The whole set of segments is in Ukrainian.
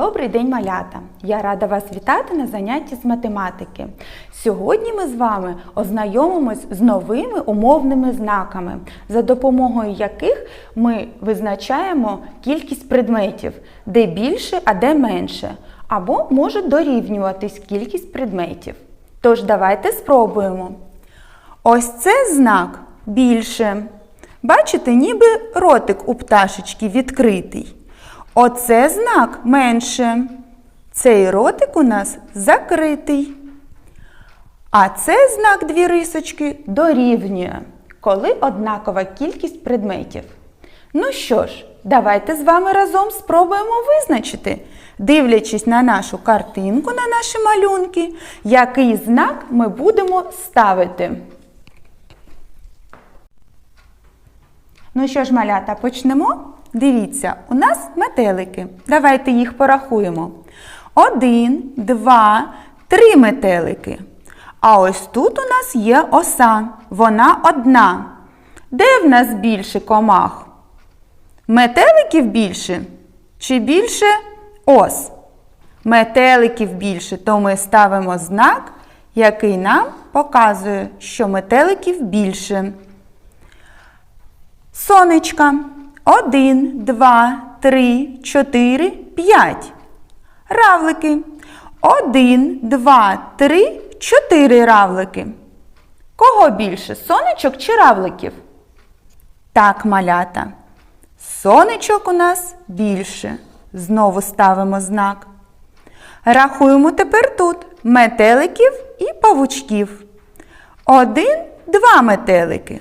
Добрий день, малята! Я рада вас вітати на занятті з математики. Сьогодні ми з вами ознайомимось з новими умовними знаками, за допомогою яких ми визначаємо кількість предметів, де більше, а де менше, або може дорівнюватись кількість предметів. Тож давайте спробуємо. Ось це знак більше. Бачите, ніби ротик у пташечки відкритий. Оце знак менше. Цей ротик у нас закритий. А це знак дві рисочки дорівнює, коли однакова кількість предметів. Ну що ж, давайте з вами разом спробуємо визначити, дивлячись на нашу картинку, на наші малюнки, який знак ми будемо ставити. Ну що ж, малята, почнемо? Дивіться, у нас метелики. Давайте їх порахуємо. Один, два, три метелики. А ось тут у нас є оса. Вона одна. Де в нас більше комах? Метеликів більше чи більше ос? Метеликів більше, то ми ставимо знак, який нам показує, що метеликів більше. Сонечка. Один, два, три, чотири, п'ять. Равлики. Один, два, три, чотири равлики. Кого більше? Сонечок чи равликів? Так, малята. Сонечок у нас більше. Знову ставимо знак. Рахуємо тепер тут метеликів і павучків. Один, два метелики.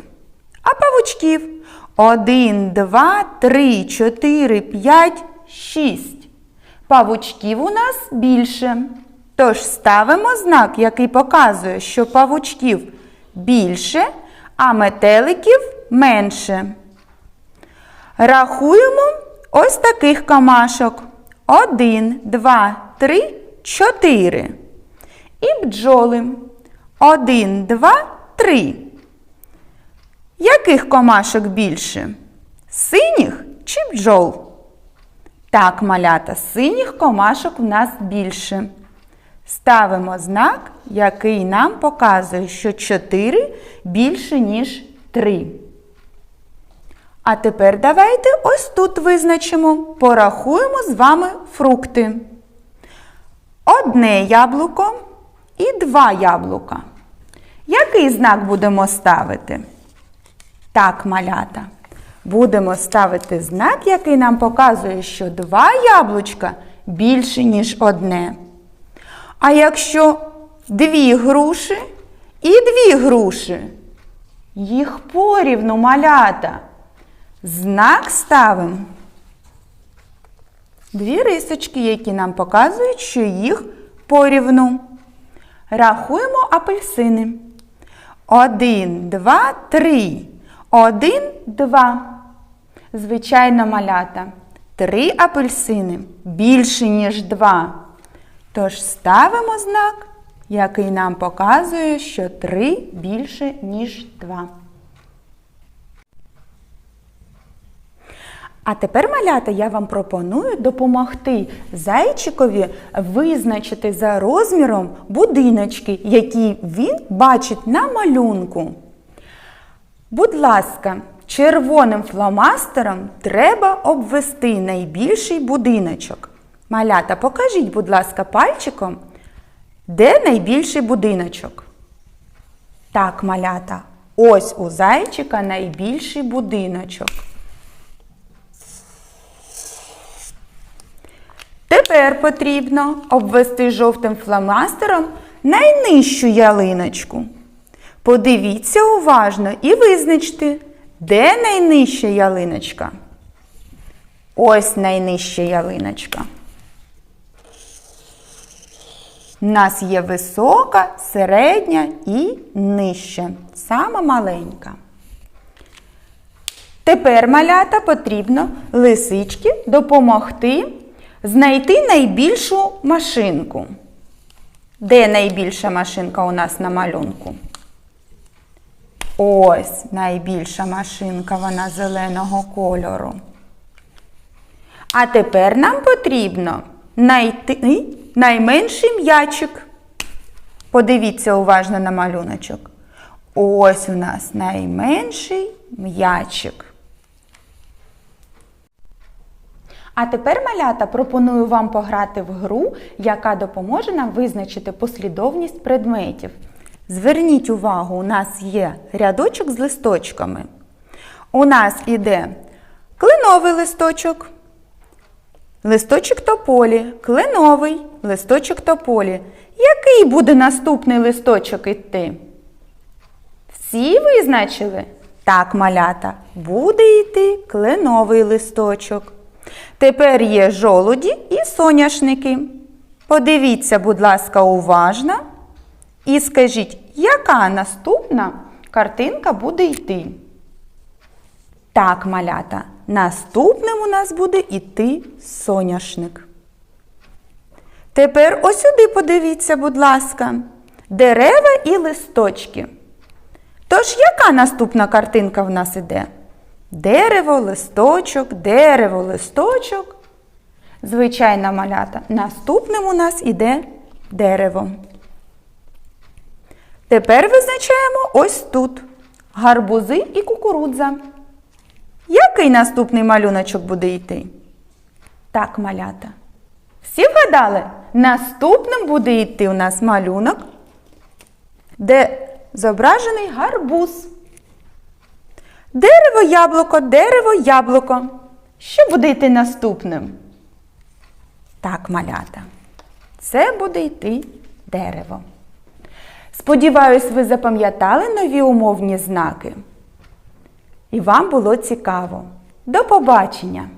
А павучків один, два, три, чотири, п'ять, шість. Павучків у нас більше. Тож ставимо знак, який показує, що павучків більше, а метеликів менше. Рахуємо ось таких камашок. Один, два, три, чотири. І бджоли. Один, два, три. Яких комашок більше? Синіх чи бджол? Так, малята, синіх комашок у нас більше. Ставимо знак, який нам показує, що 4 більше, ніж 3. А тепер давайте ось тут визначимо, порахуємо з вами фрукти. Одне яблуко і два яблука. Який знак будемо ставити? Так, малята. Будемо ставити знак, який нам показує, що два яблучка більше, ніж одне. А якщо дві груші і дві груші, їх порівну малята. Знак ставимо. Дві рисочки, які нам показують, що їх порівну. Рахуємо апельсини. Один, два, три. Один, два. Звичайно, малята. Три апельсини більше, ніж два. Тож ставимо знак, який нам показує, що три більше, ніж два. А тепер, малята, я вам пропоную допомогти зайчикові визначити за розміром будиночки, які він бачить на малюнку. Будь ласка, червоним фломастером треба обвести найбільший будиночок. Малята, покажіть, будь ласка, пальчиком, де найбільший будиночок. Так, малята, ось у зайчика найбільший будиночок. Тепер потрібно обвести жовтим фломастером найнижчу ялиночку. Подивіться уважно і визначте, де найнижча ялиночка. Ось найнижча ялиночка. У нас є висока, середня і нижча. Сама маленька. Тепер малята потрібно лисички допомогти знайти найбільшу машинку. Де найбільша машинка у нас на малюнку? Ось найбільша машинка, вона зеленого кольору. А тепер нам потрібно найти найменший м'ячик. Подивіться уважно на малюночок. Ось у нас найменший м'ячик. А тепер, малята, пропоную вам пограти в гру, яка допоможе нам визначити послідовність предметів. Зверніть увагу, у нас є рядочок з листочками. У нас іде кленовий листочок, листочок тополі, кленовий, листочок тополі. Який буде наступний листочок іти? Всі визначили? Так, малята, буде йти кленовий листочок. Тепер є жолуді і соняшники. Подивіться, будь ласка, уважно і скажіть, яка наступна картинка буде йти? Так, малята, наступним у нас буде йти соняшник. Тепер ось сюди подивіться, будь ласка, дерева і листочки. Тож, яка наступна картинка в нас іде? Дерево, листочок, дерево, листочок. Звичайна малята. Наступним у нас іде дерево. Тепер визначаємо ось тут гарбузи і кукурудза. Який наступний малюночок буде йти? Так, малята. Всі вгадали? Наступним буде йти у нас малюнок, де зображений гарбуз. Дерево, яблуко, дерево, яблуко. Що буде йти наступним? Так, малята. Це буде йти дерево. Сподіваюсь, ви запам'ятали нові умовні знаки. І вам було цікаво. До побачення!